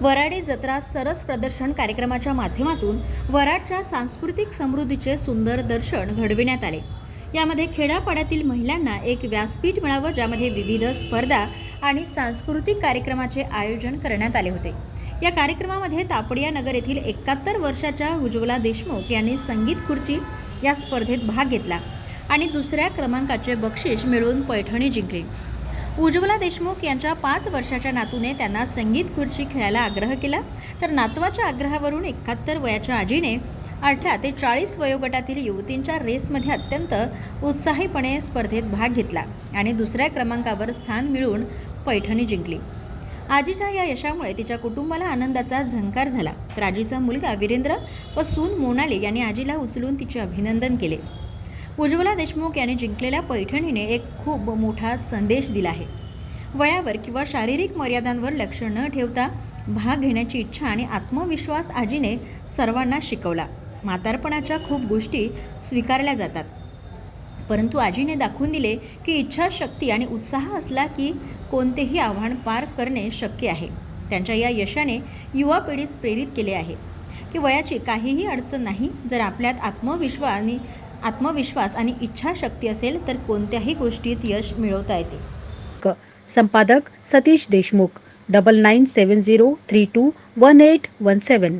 वराडी जत्रा सरस प्रदर्शन कार्यक्रमाच्या माध्यमातून वराडच्या सांस्कृतिक समृद्धीचे सुंदर दर्शन घडविण्यात आले. यामध्ये खेड्यापाड्यातील महिलांना एक व्यासपीठ मिळावं ज्यामध्ये विविध स्पर्धा आणि सांस्कृतिक कार्यक्रमाचे आयोजन करण्यात आले होते. या कार्यक्रमामध्ये तापडिया नगर येथील एकाहत्तर वर्षाच्या उज्ज्वला देशमुख यांनी संगीत खुर्ची या स्पर्धेत भाग घेतला आणि दुसऱ्या क्रमांकाचे बक्षीस मिळवून पैठणी जिंकली. उज्ज्वला देशमुख यांच्या पाच वर्षाच्या नातूने त्यांना संगीत खुर्ची खेळायला आग्रह केला. तर नातवाच्या आग्रहावरून एकाहत्तर वयाच्या आजीने अठरा ते चाळीस वयोगटातील युवतींच्या रेसमध्ये अत्यंत उत्साहीपणे स्पर्धेत भाग घेतला आणि दुसऱ्या क्रमांकावर स्थान मिळवून पैठणी जिंकली. आजीच्या या यशामुळे तिच्या कुटुंबाला आनंदाचा झंकार झाला. तर आजीचा मुलगा वीरेंद्र व सून मोनाली यांनी आजीला उचलून तिचे अभिनंदन केले. उज्ज्वला देशमुख यांनी जिंकलेल्या पैठणीने एक खूप मोठा संदेश दिला आहे. वयावर किंवा शारीरिक मर्यादांवर लक्ष न ठेवता भाग घेण्याची इच्छा आणि आत्मविश्वास आजीने सर्वांना शिकवला. म्हातारपणाच्या खूप गोष्टी स्वीकारल्या जातात. परंतु आजीने दाखवून दिले की इच्छाशक्ती आणि उत्साह असला की कोणतेही आव्हान पार करणे शक्य आहे. त्यांच्या या यशाने युवा पिढीस प्रेरित केले आहे. की वयाची काहीही अडचण नाही जर आपल्यात आत्मविश्वास आणि आत्मविश्वास आणि इच्छाशक्ती असेल तर कोणत्याही गोष्टीत यश मिळवता येते. क. संपादक Satish Deshmukh double nine seven zero three two one eight one seven